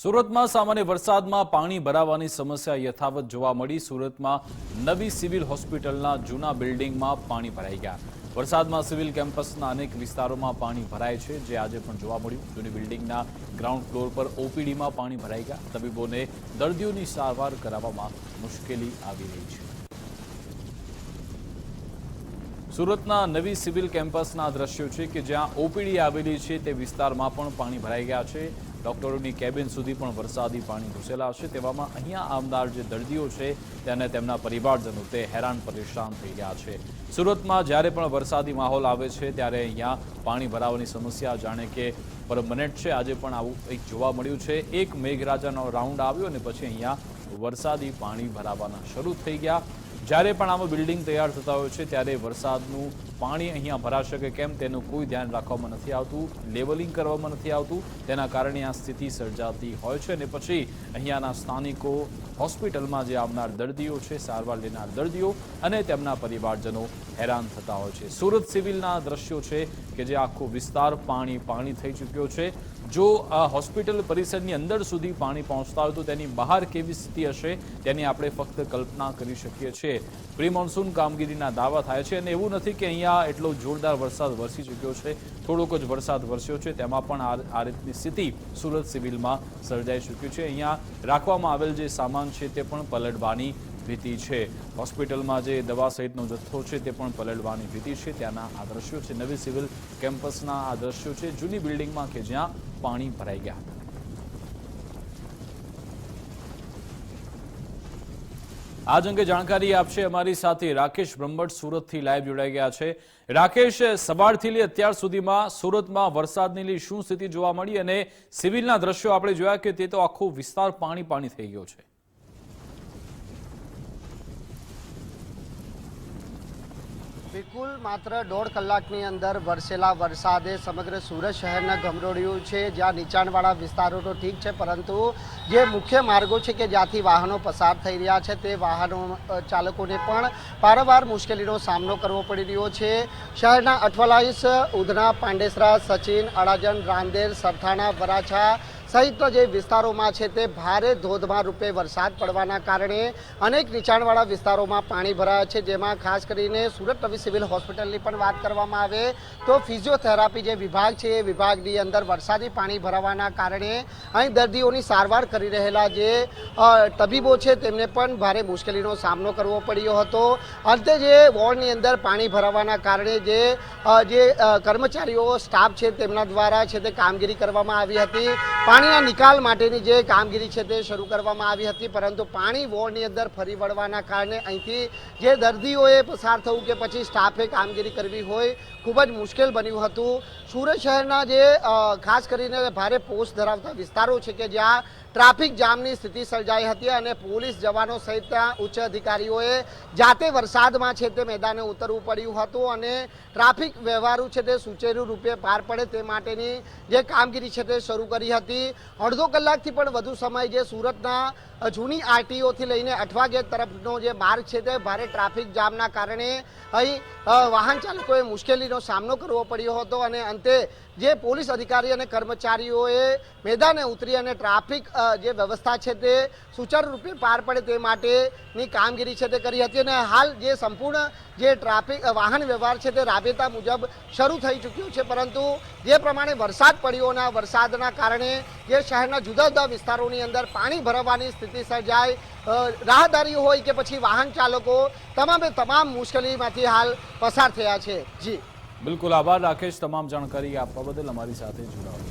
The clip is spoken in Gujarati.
સુરતમાં સામાન્ય વરસાદમાં પાણી ભરાવાની સમસ્યા યથાવત જોવા મળી. સુરતમાં નવી સિવિલ હોસ્પિટલના જૂના બિલ્ડિંગમાં પાણી ભરાઈ ગયા. વરસાદમાં સિવિલ કેમ્પસના અનેક વિસ્તારોમાં પાણી ભરાય છે, જે આજે પણ જોવા મળ્યું. જૂની બિલ્ડિંગના ગ્રાઉન્ડ ફ્લોર પર ઓપીડીમાં પાણી ભરાઈ ગયા. તબીબોને દર્દીઓની સારવાર કરાવવામાં મુશ્કેલી આવી રહી છે. સુરતના નવી સિવિલ કેમ્પસના દ્રશ્યો છે કે જ્યાં ઓપીડી આવેલી છે તે વિસ્તારમાં પણ પાણી ભરાઈ ગયા છે. ડોક્ટરોની કેબિન સુધી પણ વરસાદી પાણી ઘૂસેલા છે. તેવામાં અહીંયા આવનાર જે દર્દીઓ છે, તેને તેમના પરિવારજનો તે હેરાન પરેશાન થઈ ગયા છે. સુરતમાં જ્યારે પણ વરસાદી માહોલ આવે છે, ત્યારે અહીંયા પાણી ભરાવાની સમસ્યા જાણે કે પરમનેન્ટ છે. આજે પણ આવું એક જોવા મળ્યું છે. એક મેઘરાજાનો રાઉન્ડ આવ્યો અને પછી અહીંયા વરસાદી પાણી ભરાવાના શરૂ થઈ ગયા. જ્યારે પણ આમાં બિલ્ડિંગ તૈયાર થતા હોય છે, ત્યારે વરસાદનું પાણી અહીંયા ભરાશે કે કેમ તેનું કોઈ ધ્યાન રાખવામાં નથી આવતું, લેવલિંગ કરવામાં નથી આવતું. તેના કારણે આ સ્થિતિ સર્જાતી હોય છે અને પછી અહીંયાના સ્થાનિકો હોસ્પિટલમાં જે આવનાર દર્દીઓ છે, સારવાર લેનાર દર્દીઓ અને તેમના પરિવારજનો હેરાન થતા હોય છે. સુરત સિવિલના દ્રશ્યો છે કે જે આખો વિસ્તાર પાણી પાણી થઈ ચૂક્યો છે. જો આ હોસ્પિટલ પરિસરની અંદર સુધી પાણી પહોંચતા હોય તો તેની બહાર કેવી સ્થિતિ હશે તેની આપણે ફક્ત કલ્પના કરી શકીએ છીએ. પ્રી મોન્સૂન કામગીરીના દાવા થાય છે અને એવું નથી કે અહીંયા એટલો જોરદાર વરસાદ વરસી ચૂક્યો છે. થોડોક જ વરસાદ વરસ્યો છે. તેમાં પણ આ રીતની સ્થિતિ સુરત સિવિલમાં સર્જાઈ ચૂક્યું છે. અહીંયા રાખવામાં આવેલ જે સામાન છે તે પણ પલટવાની ભીતિ છે. હોસ્પિટલમાં જે દવા સહિતનો જથ્થો છે તે પણ પલળવાની ભીતિ છે. ત્યાંના આ દ્રશ્યો છે. નવી સિવિલ કેમ્પસના આ દ્રશ્યો છે. જૂની બિલ્ડિંગમાં કે જ્યાં પાણી ભરાઈ ગયા હતા. આજ અંગે જાણકારી આપશે અમારી સાથે રાકેશ બ્રહ્મટ સુરતથી લાઈવ જોડાઈ ગયા છે. રાકેશ, સવારથી લઈ અત્યાર સુધીમાં સુરતમાં વરસાદની લઈ શું સ્થિતિ જોવા મળી અને સિવિલના દ્રશ્યો આપણે જોયા કે તે તો આખો વિસ્તાર પાણી પાણી થઈ ગયો છે. બિલકુલ માત્ર દોઢ કલાકની અંદર વરસેલા વરસાદે સમગ્ર સુરત શહેરને ગમરોડ્યું છે. જ્યાં નીચાણવાળા વિસ્તારો તો ઠીક છે, પરંતુ જે મુખ્ય માર્ગો છે કે જ્યાંથી વાહનો પસાર થઈ રહ્યા છે, તે વાહનો ચાલકોને પણ વારંવાર મુશ્કેલીનો સામનો કરવો પડી રહ્યો છે. શહેરના અઠવાલાઈસ ઉધના પાંડેસરા, સચિન, અડાજણ, રાંદેર, સરથાણા, વરાછા સહિત જે વિસ્તારોમાં છે તે ભારે ધોધમાર રૂપે વરસાદ પડવાના કારણે અનેક નીચાણવાળા વિસ્તારોમાં પાણી ભરાયા છે. જેમાં ખાસ કરીને સુરત નવી સિવિલ હોસ્પિટલની પણ વાત કરવામાં આવે તો ફિઝિયોથેરાપી જે વિભાગ છે એ વિભાગની અંદર વરસાદી પાણી ભરાવાના કારણે અહીં દર્દીઓની સારવાર કરી રહેલા જે તબીબો છે તેમને પણ ભારે મુશ્કેલીનો સામનો કરવો પડ્યો હતો. અંતે જે વોર્ડની અંદર પાણી ભરાવાના કારણે જે જે કર્મચારીઓ, સ્ટાફ છે તેમના દ્વારા છે તે કામગીરી કરવામાં આવી હતી. પાણીના નિકાલ માટેની જે કામગીરી છે તે શરૂ કરવામાં આવી હતી, પરંતુ પાણી વોર્ડની અંદર ફરી વળવાના કારણે અહીંથી જે દર્દીઓએ પસાર થવું કે પછી સ્ટાફે કામગીરી કરવી હોય, ખૂબ જ મુશ્કેલ બન્યું હતું. સુરત શહેરના જે ખાસ કરીને ભારે પોસ્ટ ધરાવતા વિસ્તારો છે કે જ્યાં ટ્રાફિક જામની સ્થિતિ સર્જાઈ હતી અને પોલીસ જવાનો સહિતના ઉચ્ચ અધિકારીઓએ જાતે વરસાદમાં છે તે મેદાને ઉતરવું પડ્યું હતું અને ટ્રાફિક વ્યવહારો છે તે સુચેરુ રૂપે પાર પડે તે માટેની જે કામગીરી છે તે શરૂ કરી હતી. અડધો કલાકથી પણ વધુ સમય જે સુરતના જૂની આરટીઓથી લઈને અઠવા ગેટ તરફનો જે માર્ગ છે તે ભારે ટ્રાફિક જામના કારણે અહીં વાહન ચાલકોએ મુશ્કેલીનો સામનો કરવો પડ્યો હતો અને અંતે જે પોલીસ અધિકારી અને કર્મચારીઓએ મેદાને ઉતરી અને ટ્રાફિક જે વ્યવસ્થા છે તે સુચારુરૂપે પાર પડે તે માટેની કામગીરી છે તે કરી હતી અને હાલ જે સંપૂર્ણ જે ટ્રાફિક વાહન વ્યવહાર છે તે રાબેતા મુજબ શરૂ થઈ ચૂક્યું છે. પરંતુ જે પ્રમાણે વરસાદ પડ્યોના વરસાદના કારણે જે શહેરના જુદા જુદા વિસ્તારોની અંદર પાણી ભરાવાની સ્થિતિ સર્જાય રાહદારીઓ હોય કે પછી વાહન ચાલકો, તમામે તમામ મુશ્કેલીમાંથી હાલ પસાર થયા છે. જી. બિલકુલ આભાર રાકેશ. તમામ જાણકારી આપવા બદલ અમારી સાથે જોડાવા